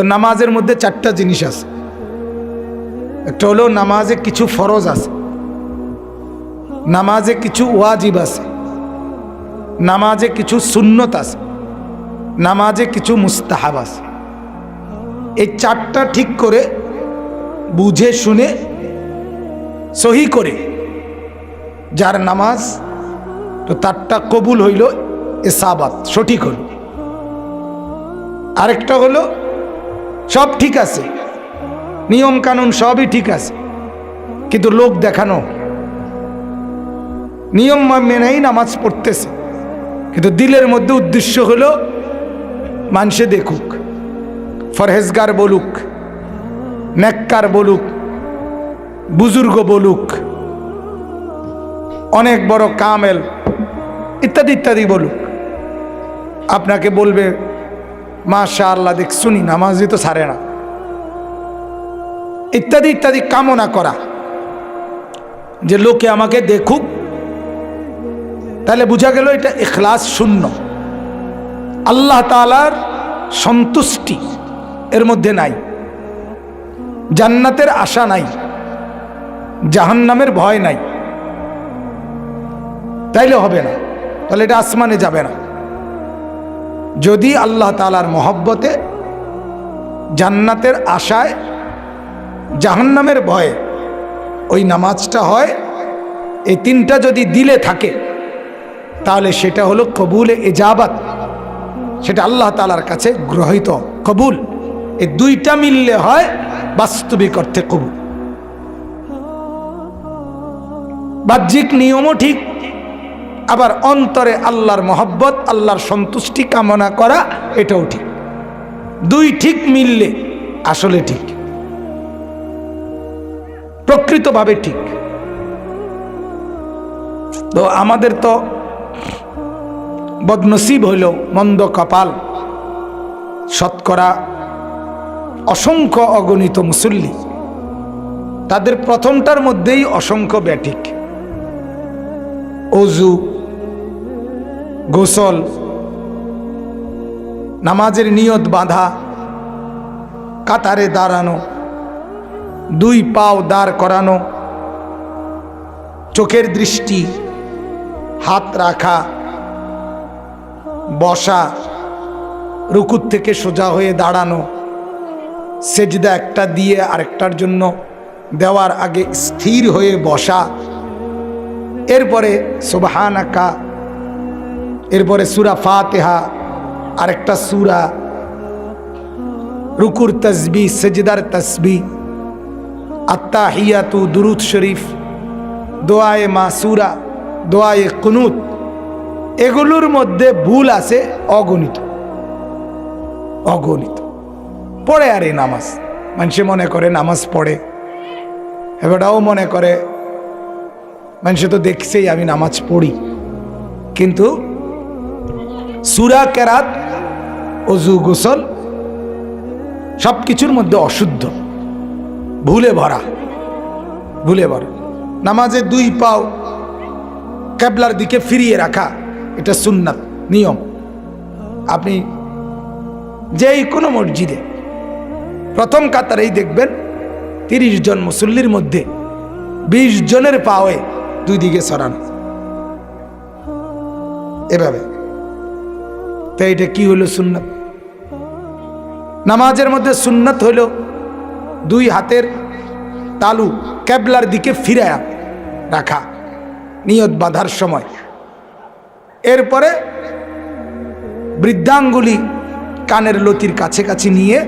তো নামাজের মধ্যে চারটা জিনিস আছে। একটা হলো নামাজে কিছু ফরজ আছে। নামাজে কিছু ওয়াজিব আছে। নামাজে কিছু সুন্নত আছে। নামাজে কিছু মুস্তাহাব আছে। এই চারটা ঠিক করে, বুঝে, শুনে, সহি করে যার নামাজ, তো তারটা কবুল হইল এসাবাত, সঠিক হইল আরেকটা হলো সব ঠিক আছে। নিয়ম কানুন সবই ঠিক আছে। কিন্তু লোক দেখানো। নিয়ম মেনেই নামাজ পড়তেছে। কিন্তু দিলের মধ্যে উদ্দেশ্য হলো, মানুষে দেখুক, ফরহেজগার বলুক, নেককার বলুক, বুজুর্গ বলুক, অনেক বড় কামেল, ইত্যাদি ইত্যাদি বলুক। আপনাকে বলবে মাশা আল্লাহ দেখ শুনি নামাজই তো সারে না। ইত্যাদি ইত্যাদি কামনা করা। যে লোকে আমাকে দেখুক, তাহলে বোঝা গেল এটা এখলাস শূন্য। আল্লাহ তালার সন্তুষ্টি এর মধ্যে নাই। জান্নাতের আশা নাই। জাহান্নামের ভয় নাই। তাইলে হবে না। তাহলে এটা আসমানে যাবে না। যদি আল্লাহ তালার মহব্বতে জান্নাতের আশায়, জাহান্নামের ভয়ে ওই নামাজটা হয়, এই তিনটা যদি দিলে থাকে, তাহলে সেটা হলো কবুলে এজাবাত। সেটা আল্লাহ তালার কাছে গ্রহিত, কবুল। এই দুইটা মিললে হয় বাস্তবিক অর্থে কবুল। বাহ্যিক নিয়মও ঠিক আবার অন্তরে আল্লাহর মহব্বত, আল্লাহর সন্তুষ্টি কামনা করা, এটাও ঠিক। দুই ঠিক মিললে আসলে ঠিক। প্রকৃতভাবে ঠিক। তো আমাদের তো বদনসিব হইল মন্দ কপাল, শতকরা অসংখ্য অগণিত মুসল্লি। তাদের প্রথমটার মধ্যেই অসংখ্য ব্যাটিক অজু গোসল, নামাজের নিয়ত বাঁধা, কাতারে দাঁড়ানো, দুই পাও দাঁড় করানো, চোখের দৃষ্টি, হাত রাখা, বসা, রুকুর থেকে সোজা হয়ে দাঁড়ানো, সেজদা একটা দিয়ে আরেকটার জন্য দেওয়ার আগে স্থির হয়ে বসা, এরপরে সুবাহান আঁকা এরপরে সুরা ফাতেহা, আরেকটা সুরা, রুকুর তসবি সেজদার তসবি আত্মা হিয়াতু দুরুদ শরীফ, দোয়ায়ে মাসুরা, দোয়ায়ে কুনুত, এগুলোর মধ্যে ভুল আছে, অগণিত। অগণিত। পড়ে আর এই নামাজ। মানুষে মনে করে নামাজ পড়ে। এবারটাও মনে করে, মানুষে তো দেখছেই আমি নামাজ পড়ি। কিন্তু সুরা কেরাত, অজু, গোসল সব কিছুর মধ্যে অশুদ্ধ। ভুলে ভরা ভুলে ভরা। নামাজে দুই পাও ক্যাবলার দিকে ফিরিয়ে রাখা, এটা সুন্নাত, নিয়ম। আপনি যেই কোনো মসজিদে প্রথম কাতারেই দেখবেন তিরিশ জন মুসল্লির মধ্যে বিশ জনের পাওয়ে দুই দিকে সরানো এভাবে। তো এটা কি হলো সুন্নত? নামাজের মধ্যে সুন্নত হইল দুই হাতের তালু ক্যাবলার দিকে ফিরায়া রাখা, নিয়ত বাঁধার সময়। এরপরে বৃদ্ধাঙ্গুলি কানের লতির কাছে কাছে নিয়ে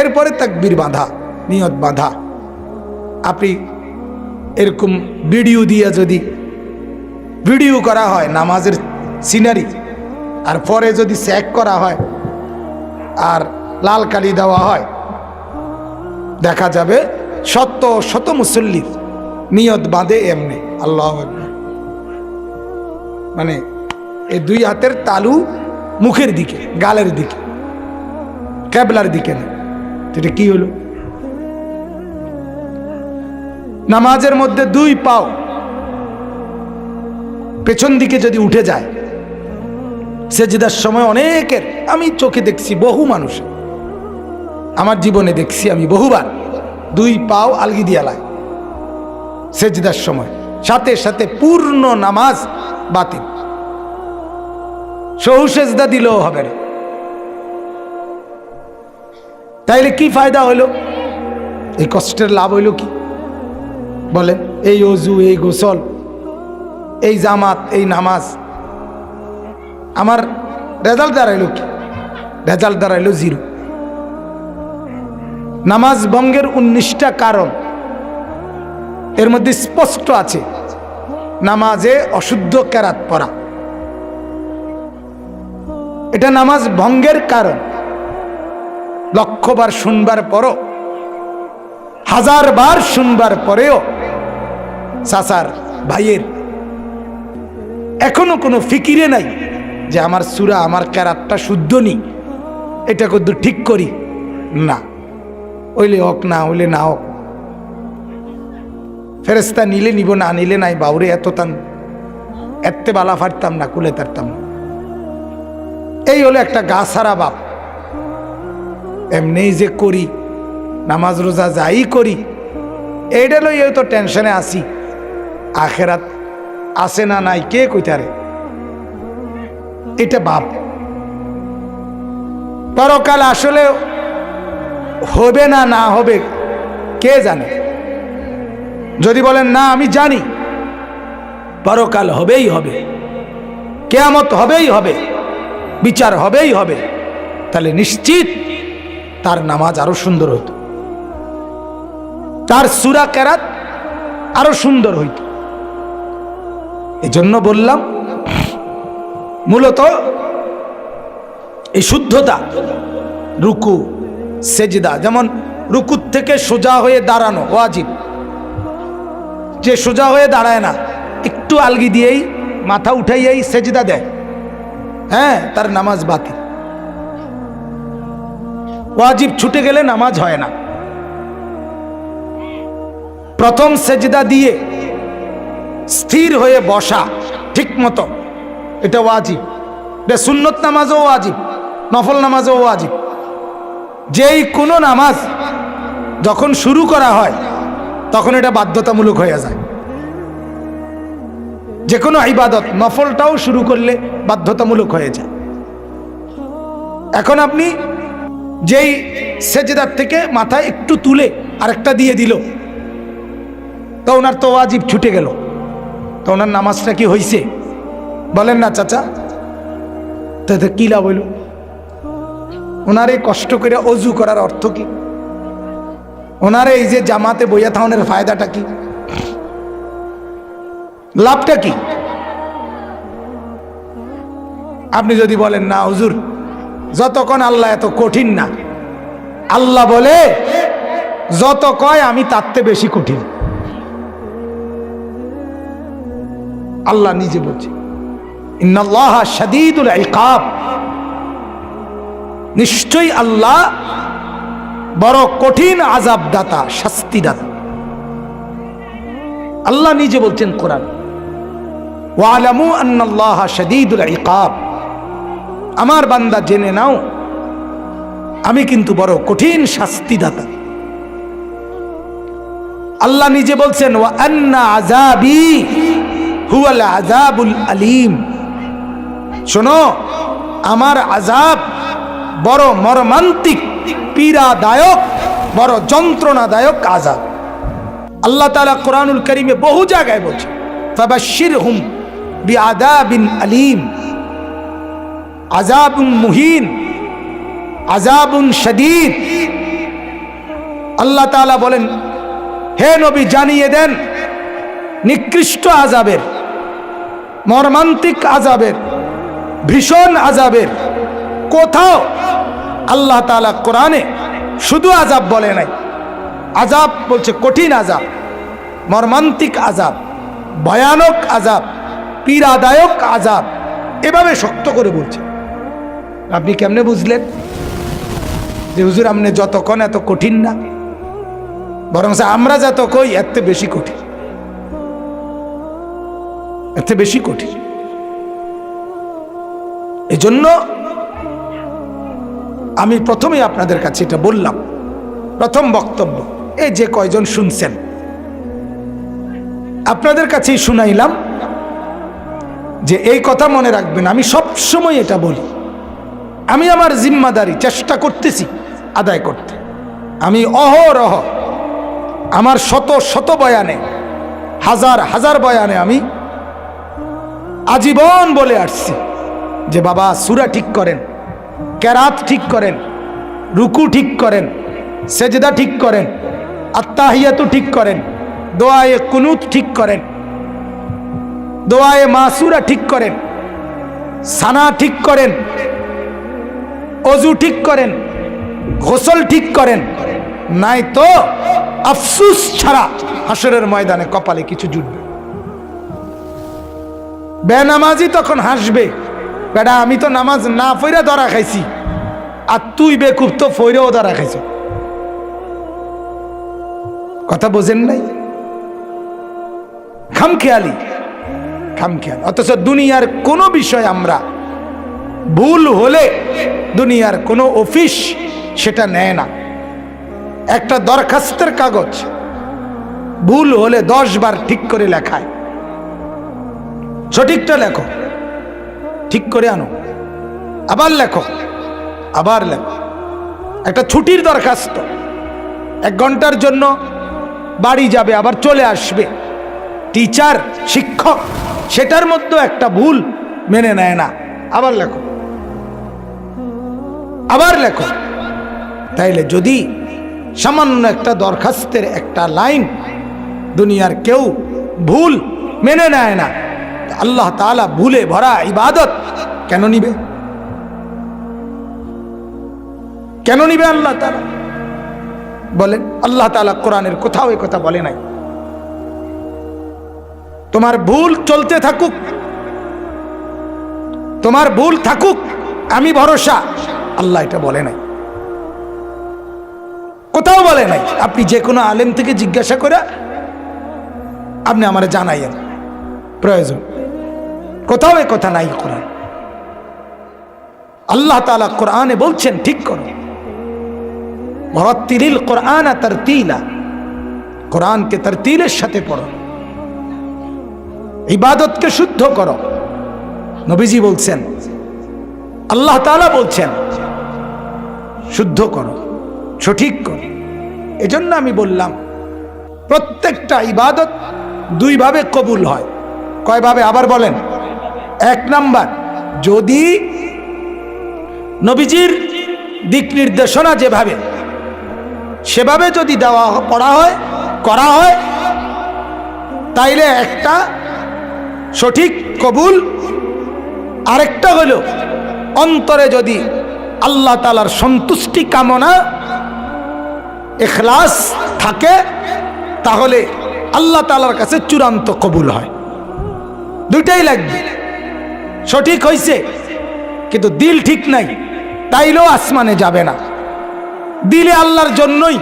এরপরে তাকবির বাঁধা, নিয়ত বাঁধা। আপনি এরকম ভিডিও দিয়ে যদি ভিডিও করা হয় নামাজের সিনারি আর পরে যদি স্যাক করা হয় আর লাল কালি দেওয়া হয়, দেখা যাবে শত শত মুসল্লির নিয়ত বাঁধে এমনি, আল্লাহ। মানে এই দুই হাতের তালু মুখের দিকে, গালের দিকে ক্যাবলার দিকে না এটা কি হলো নামাজের মধ্যে দুই পাও পেছন দিকে যদি উঠে যায় সেজদার সময় অনেকের, আমি চোখে দেখছি বহু মানুষ। আমার জীবনে দেখছি আমি বহুবার। দুই পাও আলগি দিয়ালায় সেজদার সময়। সাথে সাথে পূর্ণ নামাজ বাতিল। সহু সেজদা দিলেও হবে না। তাইলে কি ফায়দা হইল? এই কষ্টের লাভ হইল কি? বলেন, এই অজু, এই গোসল, এই জামাত, এই নামাজ। আমার রেজাল্ট দাঁড়াইলো কি? রেজাল্ট দাঁড়াইলো জিরো। নামাজ ভঙ্গের উনিশটা কারণ এর মধ্যে স্পষ্ট আছে। নামাজে অশুদ্ধ কেরাত পড়া। এটা নামাজ ভঙ্গের কারণ। লক্ষবার শুনবার পরও হাজার বার শুনবার পরেও চাচার ভাইয়ের এখনও কোনো ফিকিরে নাই। যে আমার সুরা, আমার ক্যারাতটা শুদ্ধ নি এটা কদ্দু ঠিক করি? না। ওইলে হোক, না হইলে না হোক। ফেরেস্তা নিলে নিব, না নিলে নাই, বাউরে এত তান, এত্তে বালা ফারতাম না, কুলে তারতাম। এই হলো একটা গা সারা বাপ। এমনি যে করি, নামাজ রোজা যাই করি এইটা লইও তো টেনশনে আসি আখেরাত আছে না নাই, কে কইতারে? এটা বাপ। পরকাল আসলে হবে না না হবে, কে জানে? যদি বলেন, না, আমি জানি। পরকাল হবেই হবে। কেয়ামত হবেই হবে। বিচার হবেই হবে। তাহলে নিশ্চিত তার নামাজ আরও সুন্দর হতো তার সুরা কেরাত আরও সুন্দর হইত। এজন্য বললাম মূলত এই শুদ্ধতা, রুকু, সেজদা, যেমন রুকুর থেকে সোজা হয়ে দাঁড়ানো, ওয়াজিব। যে সোজা হয়ে দাঁড়ায় না, একটু আলগি দিয়েই, মাথা উঠাইয়াই সেজদা দেয়। হ্যাঁ তার নামাজ বাতিল। ওয়াজিব ছুটে গেলে নামাজ হয় না। প্রথম সেজদা দিয়ে স্থির হয়ে বসা, ঠিক মতো। এটা ওয়াজিব। এটা সুন্নত নামাজও ওয়াজিব, নফল নামাজও ওয়াজিব। যেই কোনো নামাজ যখন শুরু করা হয়, তখন এটা বাধ্যতামূলক হয়ে যায়। যে কোনো ইবাদত, নফলটাও শুরু করলে বাধ্যতামূলক হয়ে যায়। এখন আপনি যেই সেজেদার থেকে মাথা একটু তুলে আরেকটা দিয়ে দিল, তো ওনার তো ওয়াজিব ছুটে গেল। তো ওনার নামাজটা কি হয়েছে বলেন না, চাচা। তাতে কি লাভ হইল? ওনার এই কষ্ট করে অজু করার অর্থ কি? ওনার এই যে জামাতে বইয়া থাউনের ফায়দাটা কি? লাভটা কি? আপনি যদি বলেন, না, হুজুর, যতক্ষণ আল্লাহ এত কঠিন না, আল্লাহ বলে যত কয় আমি তারতে বেশি কঠিন। আল্লাহ নিজে বলছে। ইকাব নিশ্চয়ই আল্লাহ বড় কঠিন আজাব দাতা শাস্তি দাতা আল্লাহ নিজে বলছেন কোরআন, ওয়ালামু ইকাব আমার বান্দা জেনে নাও, আমি কিন্তু বড় কঠিন শাস্তি দাতা আল্লাহ নিজে বলছেন, ওয়া আযাবি হুয়াল আজাবুল আলিম। শোনো, আমার আজাব বড় মর্মান্তিক, পীড়াদায়ক, বড় যন্ত্রণাদায়ক আজাব আল্লাহ তাআলা কোরআনুল করিমে বহু জায়গায় বলছে, ফাবাশশিরহুম বিআযাবিন আলিম। আযাবুন মুহিন, আযাবুন শাদীদ। আল্লাহ তাআলা বলেন, হে নবী জানিয়ে দেন, নিকৃষ্ট আজাবের মর্মান্তিক আজাবের ভীষণ আজাবের কোথাও আল্লাহ তালা কোরআনে শুধু আজাব বলে নাই। আজাব বলছে কঠিন আজাব মর্মান্তিক আজাব ভয়ানক আজাব পীড়াদায়ক আজাব এভাবে শক্ত করে বলছে। আপনি কেমনে বুঝলেন যে হুজুর, আপনি যতক্ষণ এত কঠিন না বরং আমরা যত কই এত বেশি কঠিন। এত বেশি কঠিন। এজন্য আমি প্রথমেই আপনাদের কাছে এটা বললাম। প্রথম বক্তব্য, এই যে কয়জন শুনছেন, আপনাদের কাছেই শুনাইলাম যে এই কথা মনে রাখবেন, আমি সব সময় এটা বলি। আমি আমার জিম্মাদারি চেষ্টা করতেছি আদায় করতে। আমি অহরহ আমার শত শত বয়ানে, হাজার হাজার বয়ানে আমি আজীবন বলে আসছি। যে বাবা সুরা ঠিক করেন ক্যারাত ঠিক করেন রুকু ঠিক করেন সেজদা ঠিক করেন আত্মাহিয়াতু ঠিক করেন দোয়ায়ে কুনুত ঠিক করেন দোয়ায়ে মাসুরা ঠিক করেন সানা ঠিক করেন অজু ঠিক করেন গোসল ঠিক করেন নাই তো আফসুস ছাড়া হাসরের ময়দানে কপালে কিছু জুটবে বেনামাজি তখন হাসবে বেটা, আমি তো নামাজ না ফইরা ধরা খাইছি। আর তুই বেকুব তো ফইরেও ধরা খাইছ। কথা বোঝেন নাই? খামখেয়ালি। খামখেয়াল। অথচ দুনিয়ার কোনো বিষয় আমরা ভুল হলে দুনিয়ার কোনো অফিস সেটা নেয় না। একটা দরখাস্তের কাগজ ভুল হলে দশ বার ঠিক করে লেখায়। সঠিকটা লেখো। ঠিক করে আনো। আবার লেখো আবার লেখো। একটা ছুটির দরখাস্ত। এক ঘণ্টার জন্য বাড়ি যাবে, আবার চলে আসবে। টিচার, শিক্ষক, সেটার মধ্যে একটা ভুল মেনে নেয় না। আবার লেখো আবার লেখো। তাইলে যদি সামান্য একটা দরখাস্তের একটা লাইন দুনিয়ার কেউ ভুল মেনে নেয় না আল্লাহ তালা ভুলে ভরা ইবাদত কেন নিবে? কেন নিবে আল্লাহ তালা বলেন, আল্লাহ তাআলা কোরআনের কোথাও এ কথা বলে নাই। তোমার ভুল চলতে থাকুক, তোমার ভুল থাকুক, আমি ভরসা। আল্লাহ এটা বলে নাই। কোথাও বলে নাই। আপনি যে কোনো আলেম থেকে জিজ্ঞাসা করে আপনি আমার জানাইয়েন। প্রয়োজন। কোথাও এ কথা নাই কোরআন। আল্লাহ তালা কোরআনে বলছেন, ঠিক করো। ভরত্তিরিল কোরআন তার তিলা কোরআনকে তার তিলের সাথে পড়ো। ইবাদতকে শুদ্ধ করো। নবীজি বলছেন, আল্লাহ তালা বলছেন, শুদ্ধ করো, সঠিক করো। এজন্য আমি বললাম, প্রত্যেকটা ইবাদত দুইভাবে কবুল হয়। কয়ভাবে? আবার বলেন। এক নাম্বার, যদি নবীজির দিক নির্দেশনা যেভাবে, সেভাবে যদি দেওয়া পড়া হয়, করা হয়, তাইলে একটা সঠিক কবুল, আরেকটা হলো অন্তরে যদি আল্লাহ তালার সন্তুষ্টি কামনা, এখলাস থাকে, তাহলে আল্লাহ তালার কাছে চূড়ান্ত কবুল হয়। দুইটাই লাগবে। সঠিক হয়েছে কিন্তু দিল ঠিক নাই, তাইলেও আসমানে যাবে না। দিলে আল্লাহর জন্যই,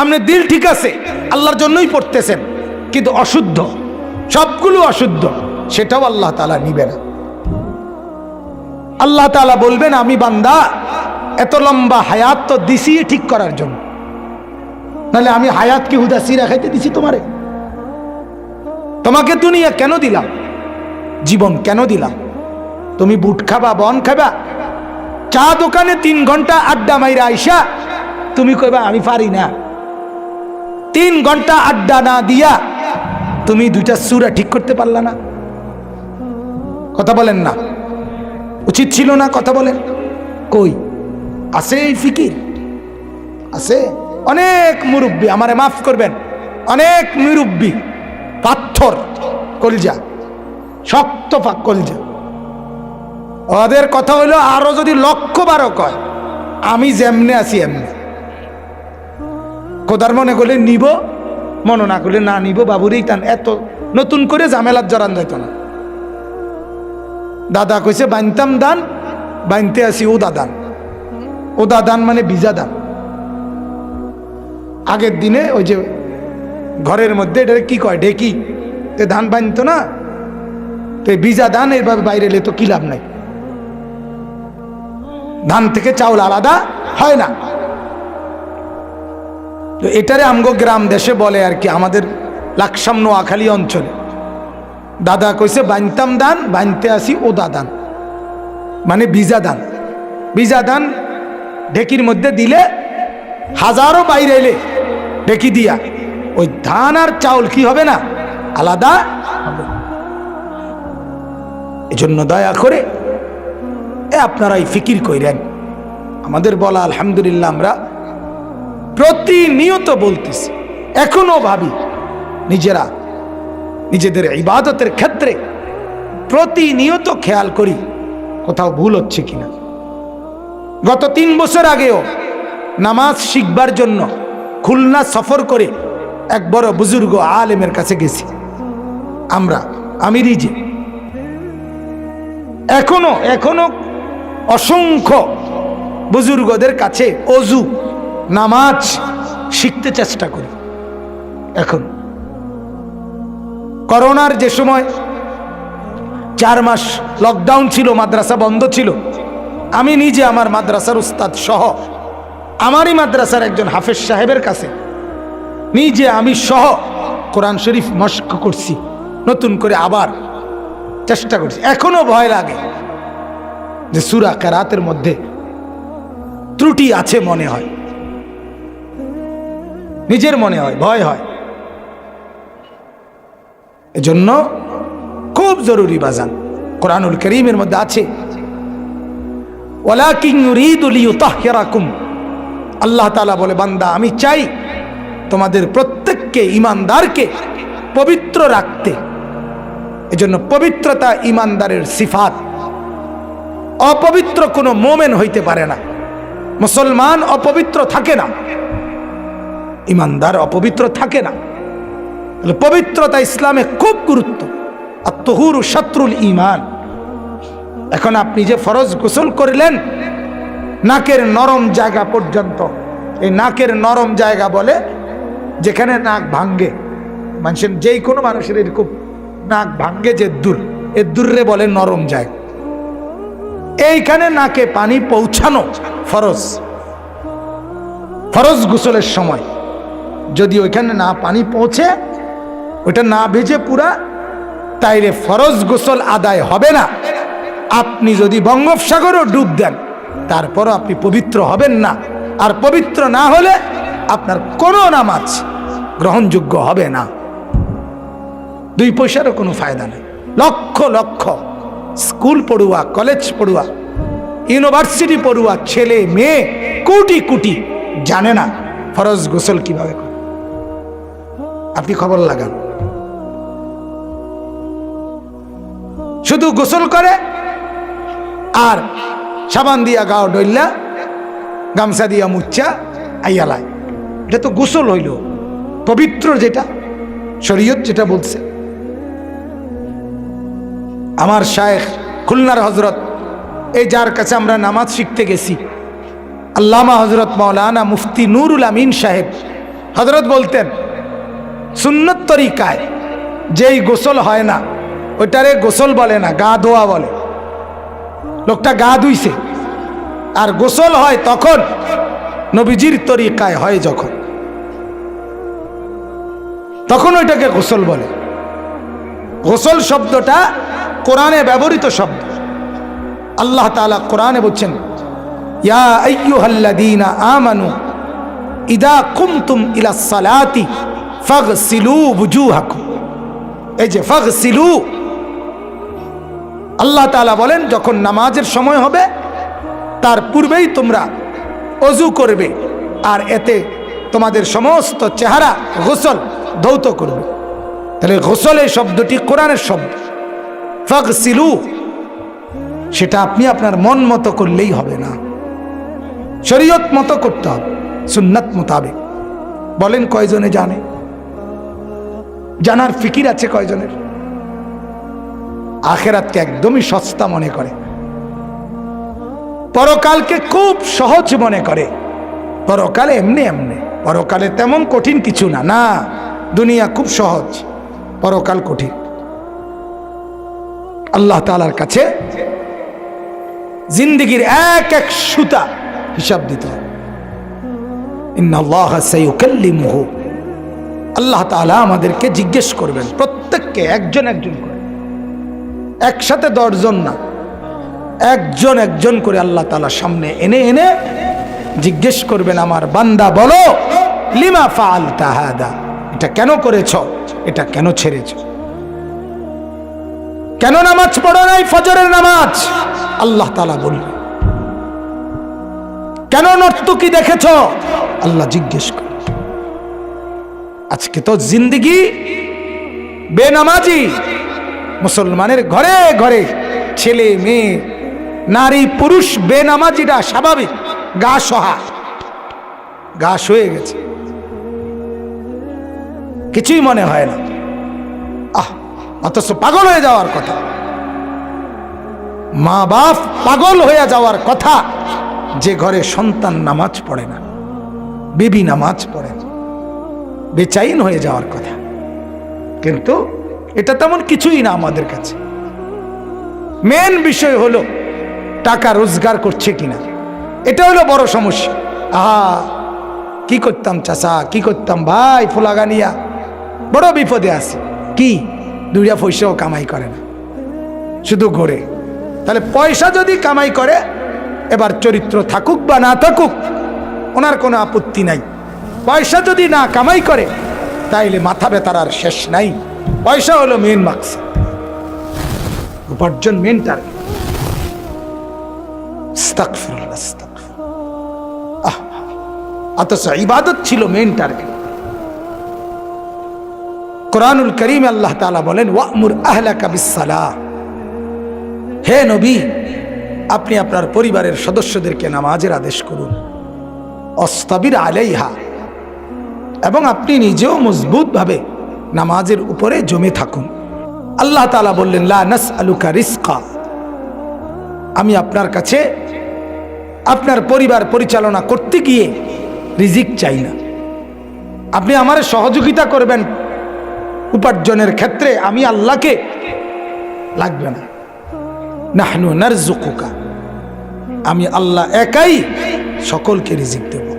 আপনি দিল ঠিক আছে, আল্লাহর জন্যই পড়তেছেন, কিন্তু অশুদ্ধ, সবগুলো অশুদ্ধ, সেটাও আল্লাহ তালা নিবে না। আল্লাহ তালা বলবেন, আমি বান্দা, এত লম্বা হায়াত তো দিছি ঠিক করার জন্য। নাহলে আমি হায়াত কি হুদাসি রাখাইতে দিছি তোমারে? তোমাকে দুনিয়া কেন দিলাম জীবন কেন দিলাম তুমি বুট খাবা, বন খাবা? চা দোকানে তিন ঘণ্টা আড্ডা মাইরা আইসা, তুমি কইবা, আমি পারি না। তিন ঘণ্টা আড্ডা না দিয়া, তুমি দুইটা সুরা ঠিক করতে পারলা না। কথা বলেন না। উচিত ছিল না কথা বলেন? কই? আছে এই ফিকির? আছে? অনেক মুরব্বী, আমারে মাফ করবেন। অনেক মুরব্বী। পাথর, কলজা শক্ত কলজা। ওদের কথা হইল আরও যদি লক্ষ বারো কয়, আমি যেমনে আছি এমনি। কোদার মনে করলে নিব, মনে না করলে না নিব, বাবুরই তান এত নতুন করে ঝামেলার জড়ান যাইত না। দাদা কইছে, বানতাম দান, বানতে আসি ও দাদান ও দাদান মানে বিজা দান। আগের দিনে ওই যে ঘরের মধ্যে এটা কি কয়? ঢেকি। তো ধান বানতো না? তো বিজা ধান এইভাবে বাইরে এলে তো কি লাভ নাই? ধান থেকে চাউল আলাদা হয় না। তো এটারে আমগো গ্রাম দেশে বলে আর কি, আমাদের লাকসাম নোয়াখালী অঞ্চলে। দাদা কইছে, বানতাম দান বানতে আসি ও দাদান মানে বিজা দান বিজা দান ঢেকির মধ্যে দিলে হাজারো বাইরে এলে ঢেকি দিয়া। ওই ধান আর চাউল কি হবে না? আলাদা হবে। এজন্য দয়া করে এ আপনারা এই ফিকির কইরেন। আমাদের বলা আলহামদুলিল্লাহ আমরা প্রতিনিয়ত বলতেছি, এখনও ভাবি নিজেরা নিজেদের ইবাদতের ক্ষেত্রে প্রতিনিয়ত খেয়াল করি, কোথাও ভুল হচ্ছে কিনা। গত তিন বছর আগেও নামাজ শিখবার জন্য খুলনা সফর করে এক বড় বুজুর্গ আলেমের কাছে গেছি। আমরা আমি নিজে এখনও এখনও অসংখ্য বুজুর্গদের কাছে অজু, নামাজ শিখতে চেষ্টা করি। এখন করোনার যে সময়, চার মাস লকডাউন ছিল, মাদ্রাসা বন্ধ ছিল, আমি নিজে আমার মাদ্রাসার উস্তাদ সহ, আমারই মাদ্রাসার একজন হাফেজ সাহেবের কাছে নিজে আমি সহ কোরআন শরীফ মস্ক করছি। নতুন করে আবার চেষ্টা করছি। এখনও ভয় লাগে যে সুরা কেরাতের মধ্যে ত্রুটি আছে মনে হয়। নিজের মনে হয়, ভয় হয়। এজন্য খুব জরুরি বাজান, কোরআনুল করিমের মধ্যে আছে। আল্লাহ তাআলা বলে, বান্দা, আমি চাই তোমাদের প্রত্যেককে ইমানদারকে পবিত্র রাখতে। এজন্য পবিত্রতা ইমানদারের সিফাত। অপবিত্র কোনো মোমেন হইতে পারে না। মুসলমান অপবিত্র থাকে না। ইমানদার অপবিত্র থাকে না। পবিত্রতা ইসলামে খুব গুরুত্ব। আর তহুর শত্রুল ইমান এখন আপনি যে ফরজ গোসল করলেন, নাকের নরম জায়গা পর্যন্ত, এই নাকের নরম জায়গা বলে যেখানে নাক ভাঙ্গে। মানুষের যেই কোনো মানুষের এরকম নাক ভাঙ্গে যে দূর, এ দূরে বলে নরম যায়। এইখানে নাকে পানি পৌঁছানো ফরজ। ফরজ গোসলের সময়। যদি ওইখানে না পানি পৌঁছে, ওইটা না ভেজে পুরা, তাইলে ফরজ গোসল আদায় হবে না। আপনি যদি বঙ্গোপসাগরও ডুব দেন, তারপরও আপনি পবিত্র হবেন না। আর পবিত্র না হলে আপনার কোনো নামাজ গ্রহণযোগ্য হবে না। দুই পয়সারও কোনো ফায়দা নেই। লক্ষ লক্ষ স্কুল পড়ুয়া, কলেজ পড়ুয়া, ইউনিভার্সিটি পড়ুয়া, ছেলে, মেয়ে, কোটি কোটি জানে না ফরজ গোসল কীভাবে করে। আপনি খবর লাগান। শুধু গোসল করে আর সাবান দিয়া গাও ডইল্লা, গামছা দিয়া মুচ্চা আইয়ালায় এটা তো গোসল হইল। পবিত্র যেটা, শরীয়ত যেটা বলছে। আমার শায়েখ খুলনার হজরত এই যার কাছে আমরা নামাজ শিখতে গেছি, আল্লামা হজরত মৌলানা মুফতি নুরুল আমিন সাহেব হজরত বলতেন, সুন্নত তরিকায় যেই গোসল হয় না, ওইটারে গোসল বলে না, গা ধোয়া বলে। লোকটা গা ধুইছে। আর গোসল হয় তখন নবীজির তরিকায় হয় যখন। তখন ওইটাকে গোসল বলে। গোসল শব্দটা কোরআনে ব্যবহৃত শব্দ। আল্লাহ তাআলা কোরআনে বলছেন, ইয়া ইদা কুমতুম ইলা সালাতি ফাগসিলু বুজুহাকুম। এই যে ফাগসিলু, আল্লাহ বলেন, যখন নামাজের সময় হবে, তার পূর্বেই তোমরা অজু করবে, আর এতে তোমাদের সমস্ত চেহারা গোসল ধৌত করবে। তাহলে গোসল এই শব্দটি কোরআনের শব্দ। ফাগসিলু, সেটা আপনি আপনার মন মতো করলেই হবে না। শরীয়ত মতো করতে হবে, সুন্নাত মোতাবেক। বলেন কয়জনে জানে? জানার ফিকির আছে কয়জনের? আখেরাতকে একদমই সস্তা মনে করে। পরকালকে খুব সহজ মনে করে। পরকালে এমনি এমনি, পরকালে তেমন কঠিন কিছু না না। দুনিয়া খুব সহজ, পরকাল কঠিন। আল্লাহ তালার কাছে জিন্দগির এক এক সুতা হিসাব দিতে আল্লাহ তাআলা আমাদেরকে জিজ্ঞেস করবেন, প্রত্যেককে একজন একজন করে। একসাথে দশজন না, একজন একজন করে আল্লাহ তাআলা সামনে এনে এনে জিজ্ঞেস করবেন, আমার বান্দা বলো, লিমা ফাল তাহাদা এটা কেন করেছ? এটা কেন ছেড়েছ? কেন নামাজ পড়ো নাই ফজরের নামাজ? আল্লাহ তাআলা বলবে কেন নর্তকি দেখেছ? আল্লাহ জিজ্ঞেস করে আজকে তো জিন্দগি বেনামাজি। মুসলমানের ঘরে ঘরে ছেলে, মেয়ে, নারী, পুরুষ বেনামাজিরা স্বাভাবিক। গা সহা। গা হয়ে গেছে। কিছুই মনে হয় না। আহ, অথচ পাগল হয়ে যাওয়ার কথা। মা বাপ পাগল হয়ে যাওয়ার কথা। যে ঘরে সন্তান নামাজ পড়ে না, বেবি নামাজ পড়ে না, বেচাইন হয়ে যাওয়ার কথা। কিন্তু এটা তেমন কিছুই না আমাদের কাছে। মেন বিষয় হলো, টাকা রোজগার করছে কিনা। এটা হলো বড় সমস্যা। আহা, কি করতাম চাষা কি করতাম ভাই ফুলাগানিয়া? বড় বিপদে আছে। কি? দুইটা পয়সাও কামাই করে না। শুধু ঘরে। তাহলে পয়সা যদি কামাই করে, এবার চরিত্র থাকুক বা না থাকুক, ওনার কোনো আপত্তি নাই। পয়সা যদি না কামাই করে, তাইলে মাথা বেতার আর শেষ নাই। পয়সা হলো মেন মার্কস উপার্জন মেন টার্গেট অথচ ইবাদত ছিল মেন টার্গেট কোরআনুল করিম আল্লাহ তালা বলেন, ওয়ামুর আহলাকা বিসসালাহ হে নবী, আপনি আপনার পরিবারের সদস্যদেরকে নামাজের আদেশ করুন। অস্তাবির আলাইহা। এবং আপনি নিজেও মজবুতভাবে নামাজের উপরে জমে থাকুন। আল্লাহ তালা বললেন, লা নাস আলুকা রিস্কা আমি আপনার কাছে আপনার পরিবার পরিচালনা করতে গিয়ে রিজিক চাই না। আপনি আমার সহযোগিতা করবেন উপার্জনের ক্ষেত্রে আমি আল্লাহকে লাগবে না। নাহনু নারজুকুকা আমি আল্লাহ একাই সকলকে রিজিক দেব।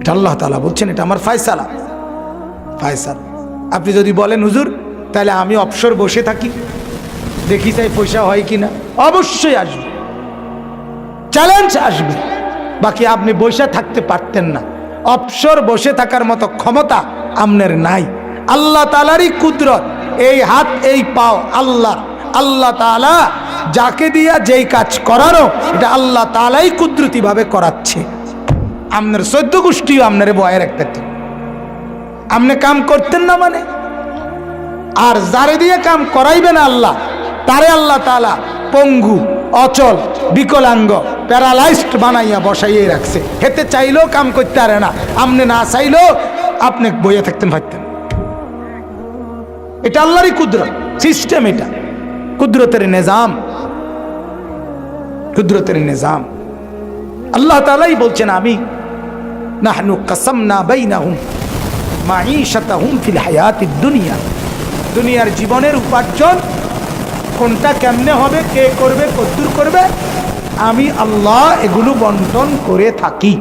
এটা আল্লাহ তালা বলছেন, এটা আমার ফায়সালা। ফায়সালা। আপনি যদি বলেন, হুজুর, তাহলে আমি অবসর বসে থাকি। দেখি তাই পয়সা হয় কি না অবশ্যই আসবে। চ্যালেঞ্জ আসবে। বাকি আপনি বসে থাকতে পারতেন না। অবসর বসে থাকার মতো ক্ষমতা আপনার নাই। আল্লাহ তালারই কুদরত। এই হাত, এই পাও আল্লাহ। আল্লাহ তালা যাকে দিয়া যেই কাজ করারও এটা আল্লাহ তালাই কুদরতি ভাবে করাচ্ছে। আপনার সদ্য গোষ্ঠীও আপনার বয়ে রাখতে আপনি কাম করতেন না মানে? আর যারে দিয়ে কাম করাইবেন আল্লাহ, তারে আল্লাহ তালা পঙ্গু, অচল, বিকলাঙ্গ, প্যারালাইজড বানাইয়া বসাইয়ে রাখছে। হেতে চাইলেও কাম করতে পারে না। আপনি না চাইলেও আপনি বইয়ে থাকতেন, ভাবতেন। এটা আল্লাহরই কুদরত, সিস্টেম এটা। কুদরতের নিজাম কুদরতের নিজাম। আল্লাহ তালাই বলছেন, আমি নাহনু কাসামনা বাইনাহুম, মাঈশাতাহুম ফিল হায়াতিদ দুনিয়া। দুনিয়ার জীবনের উপার্জন কোনটা কেমনে হবে, কে করবে, কদ্দুর করবে, আমি আল্লাহ এগুলো বন্টন করে থাকি।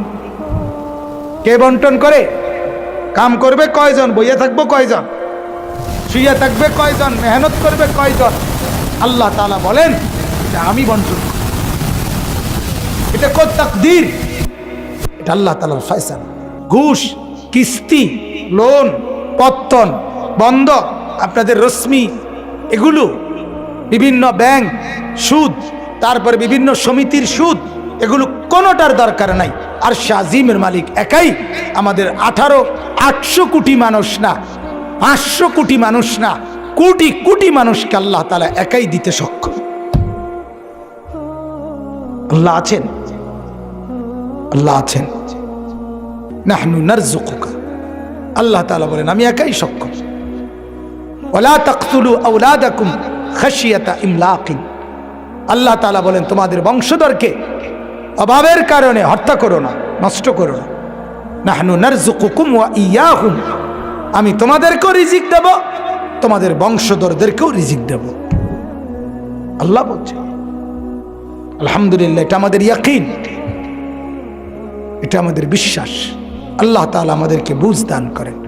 কে বন্টন করে? কাম করবে কয়জন, বইয়ে থাকব কয়জন? শুয়ে থাকবে কয়জন, মেহনত করবে কয়জন? আল্লাহ তালা বলেন, এটা আমি করি। এটা কত তাকদীর? এটা আল্লাহ তালার ফয়সালা। ঘুষ, কিস্তি, লোন, পত্তন বন্ধক আপনাদের রশ্মি, এগুলো বিভিন্ন ব্যাংক সুদ, তারপর বিভিন্ন সমিতির সুদ, এগুলো কোনোটার দরকার নাই। আর শাজিমের মালিক একাই আমাদের আঠারো আটশো কোটি মানুষ না, পাঁচশো কোটি মানুষ না, কোটি কোটি মানুষকে আল্লাহ তালা একাই দিতে সক্ষম। আল্লাহ আছেন? আল্লাহ আছেন। নাহনু নারজুকুকা আল্লাহ তাআলা বলেন, আমি একাই সক্ষম। ওলা তাকতুলু আওলাদাকুম খাশিয়াতা ইমলাকিন। আল্লাহ তাআলা বলেন, তোমাদের বংশধরকে অভাবের কারণে হত্যা করো না, নষ্ট করো না। নাহনু নারজুকুকুম ওয়া ইয়াহুম। আমি তোমাদেরকেও রিজিক দেব, তোমাদের বংশধরদেরকেও রিজিক দেব। আল্লাহ বলছে, আলহামদুলিল্লাহ, এটা আমাদের ইয়াকিন, এটা আমাদের বিশ্বাস। আল্লাহ তাআলা আমাদেরকে বুঝ দান করেন।